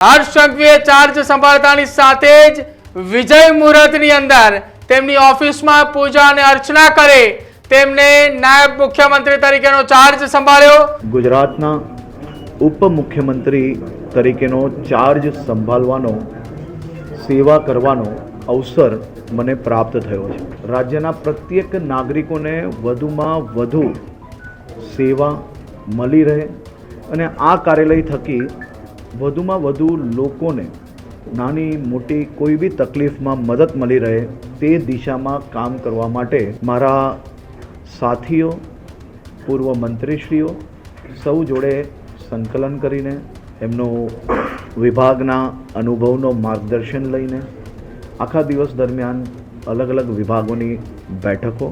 હર્ષ સંઘવીએ charge સંભાળતાની સાથે જ વિજય મુહૂર્તની અંદર તેમની ઓફિસમાં પૂજા અને અર્ચના કરે તેમને નાયબ મુખ્યમંત્રી તરીકેનો ચાર્જ સંભાળ્યો. ગુજરાતના ઉપમુખ્યમંત્રી તરીકેનો ચાર્જ સંભાળવાનો, સેવા કરવાનો અવસર મને પ્રાપ્ત થયો છે. રાજ્યના પ્રત્યેક નાગરિકોને વધુમાં વધુ સેવા મળી રહે અને આ કાર્યાલય થકી વધુમાં વધુ લોકોને નાની, મોટી કોઈ બી તકલીફમાં મદદ મળી રહે તે દિશામાં કામ કરવા માટે મારા સાથીઓ, પૂર્વ મંત્રીશ્રીઓ સૌ જોડે સંકલન કરીને, એમનો વિભાગના અનુભવનો માર્ગદર્શન લઈને, આખા દિવસ દરમિયાન અલગ અલગ વિભાગોની બેઠકો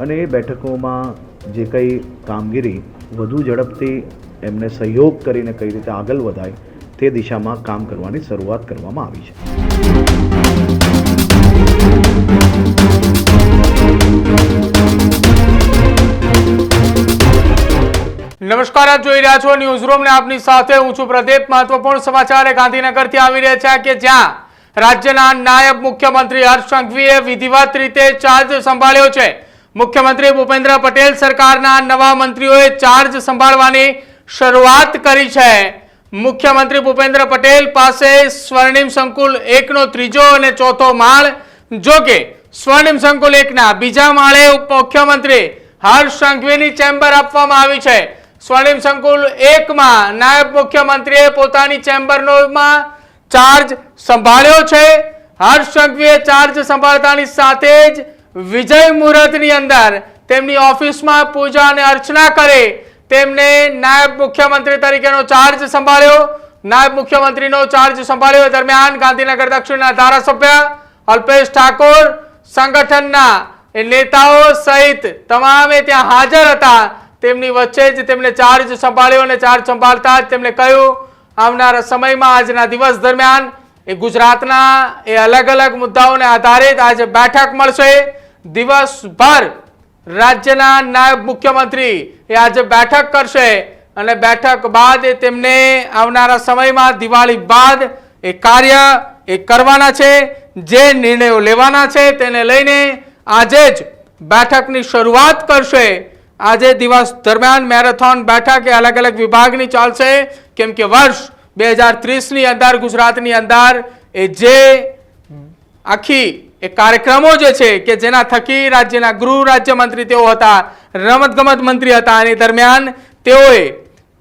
અને એ બેઠકોમાં જે કંઈ કામગીરી વધુ ઝડપથી એમને સહયોગ કરીને કઈ રીતે આગળ વધાય તે દિશામાં કામ કરવાની શરૂઆત કરવામાં આવી છે. નમસ્કાર, આપ જોઈ રહ્યા છો ન્યૂઝ રૂમ ને આપની સાથે હું છું પ્રદીપ. મહત્વપૂર્ણ સમાચાર એ ગાંધીનગરથી આવી રહ્યા છે કે જ્યાં રાજ્યના નાયબ મુખ્યમંત્રી હર્ષ સંઘવીએ વિધિવત રીતે ચાર્જ સંભાળ્યો છે. મુખ્યમંત્રી ભૂપેન્દ્ર પટેલ સરકારના નવા મંત્રીઓએ ચાર્જ સંભાળવાની શરૂઆત કરી છે. મુખ્યમંત્રી ભૂપેન્દ્ર પટેલ પાસે સ્વર્ણિમ સંકુલ એકનો ત્રીજો અને ચોથો માળ. જો કે, સ્વર્ણિમ સંકુલ એકના બીજા માળે મુખ્યમંત્રી હર્ષ સંઘવીની ચેમ્બર આપવામાં આવી છે. સ્વર્ણિમ સંકુલ એકમાં નાયબ મુખ્યમંત્રીએ પોતાની ચેમ્બરનોમાં ચાર્જ સંભાળ્યો છે. હર્ષ સંઘવીએ ચાર્જ સંભાળતાની સાથે જ વિજય મુહૂર્તની અંદર તેમની ઓફિસમાં પૂજા અને અર્ચના કરે તેમને નાયબ મુખ્યમંત્રી તરીકેનો ચાર્જ સંભાળ્યો. નાયબ મુખ્યમંત્રીનો ચાર્જ સંભાળ્યો દરમિયાન ગાંધીનગર દક્ષિણના ધારાસભ્ય અલ્પેશ ઠાકોર સંગઠનના નેતાઓ સહિત તમામે ત્યાં હાજર હતા. તેમની વચ્ચે જ તેમણે ચાર્જ સંભાળ્યો અને ચાર્જ સંભાળતા જ તેમણે કહ્યું, આવનારા સમયમાં આજના દિવસ દરમિયાન એ ગુજરાતના એ અલગ અલગ મુદ્દાઓને આધારિત આજે બેઠક મળશે. દિવસભર રાજ્યના નાયબ મુખ્યમંત્રી એ આજે બેઠક કરશે અને બેઠક બાદ એ તેમને આવનારા સમયમાં દિવાળી બાદ એ કાર્ય એ કરવાના છે, જે નિર્ણયો લેવાના છે તેને લઈને આજે જ બેઠકની શરૂઆત કરશે. આજે દિવસ દરમિયાન મેરેથોન બેઠક એ અલગ અલગ વિભાગની ચાલશે. કેમ કે વર્ષ બે હજાર ત્રીસની અંદર ગુજરાતની અંદર એ જે આખી એ કાર્યક્રમો જે છે કે જેના થકી રાજ્યના ગૃહ રાજ્યમંત્રી તેઓ હતા, રમતગમત મંત્રી હતા, અને દરમિયાન તેઓએ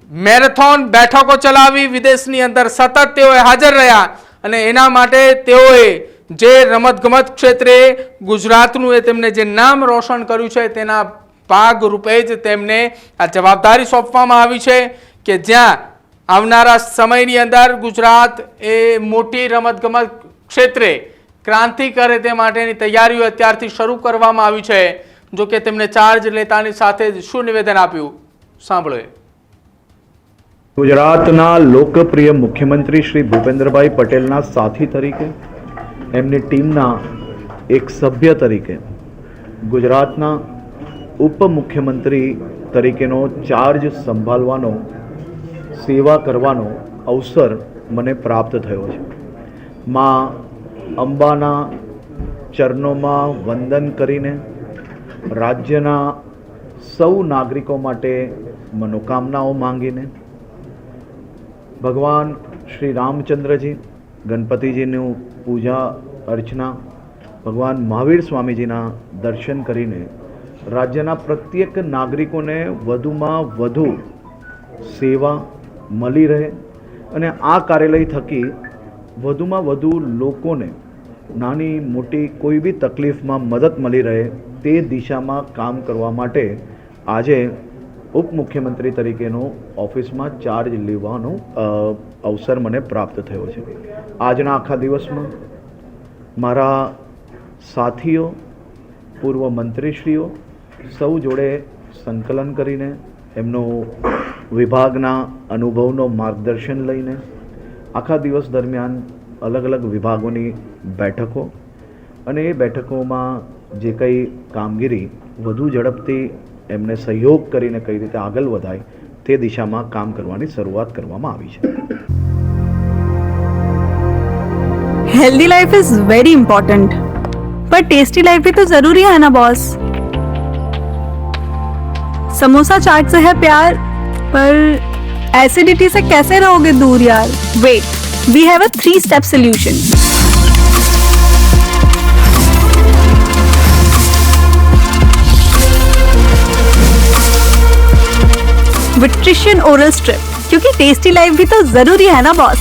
મેરેથોન બેઠકો ચલાવી, વિદેશની અંદર સતત તેઓએ હાજર રહ્યા અને એના માટે તેઓએ જે રમતગમત ક્ષેત્રે ગુજરાતનું એ તેમને જે નામ રોશન કર્યું છે, તેના ભાગ રૂપે જ તેમને આ જવાબદારી સોંપવામાં આવી છે કે જ્યાં આવનારા સમયની અંદર ગુજરાત એ મોટી રમતગમત ક્ષેત્રે ક્રાંતિ કરે તે માટેની તૈયારીઓ અત્યારથી શરૂ કરવામાં આવી છે. જો કે તેમણે ચાર્જ લેતાની સાથે જ શું નિવેદન આપ્યું? સાંભળો ગુજરાતના લોકપ્રિય મુખ્યમંત્રી શ્રી ભૂપેન્દ્રભાઈ પટેલના સાથી તરીકે, એમની ટીમના એક સભ્ય તરીકે, ગુજરાતના ઉપમુખ્યમંત્રી તરીકેનો ચાર્જ સંભાળવાનો, સેવા કરવાનો અવસર મને પ્રાપ્ત થયો છે. માં અંબાના ચરણોમાં વંદન કરીને રાજ્યના સૌ નાગરિકો માટે મનોકામનાઓ માંગીને ભગવાન શ્રી રામચંદ્રજી, ગણપતિજીનું પૂજા અર્ચના, ભગવાન મહાવીર સ્વામીજીના દર્શન કરીને રાજ્યના પ્રત્યેક નાગરિકોને વધુમાં વધુ સેવા મળી રહે અને આ કાર્યાલય થકી વધુમાં વધુ લોકોને નાની, મોટી કોઈ બી તકલીફમાં મદદ મળી રહે તે દિશામાં કામ કરવા માટે આજે ઉપમુખ્યમંત્રી તરીકેનો ઓફિસમાં ચાર્જ લેવાનો અવસર મને પ્રાપ્ત થયો છે. આજના આખા દિવસમાં મારા સાથીઓ, પૂર્વ મંત્રીશ્રીઓ સૌ જોડે સંકલન કરીને, એમનો વિભાગના અનુભવનો માર્ગદર્શન લઈને, આખા દિવસ દરમિયાન અલગ અલગ વિભાગોની બેઠકો અને એ બેઠકોમાં જે કંઈ કામગીરી વધુ ઝડપથી એમને સહયોગ કરીને કઈ રીતે આગળ વધાય તે દિશામાં કામ કરવાની શરૂઆત કરવામાં આવી છે healthy life is very important पर टेस्टी लाइफ भी तो जरूरी है ना बॉस समोसा चाट से है प्यार पर एसिडिटी से कैसे रहोगे दूर यार wait we have a three step solution विट्रिशियन ओरल स्ट्रिप क्योंकि टेस्टी लाइफ भी तो ज़रूरी है ना बॉस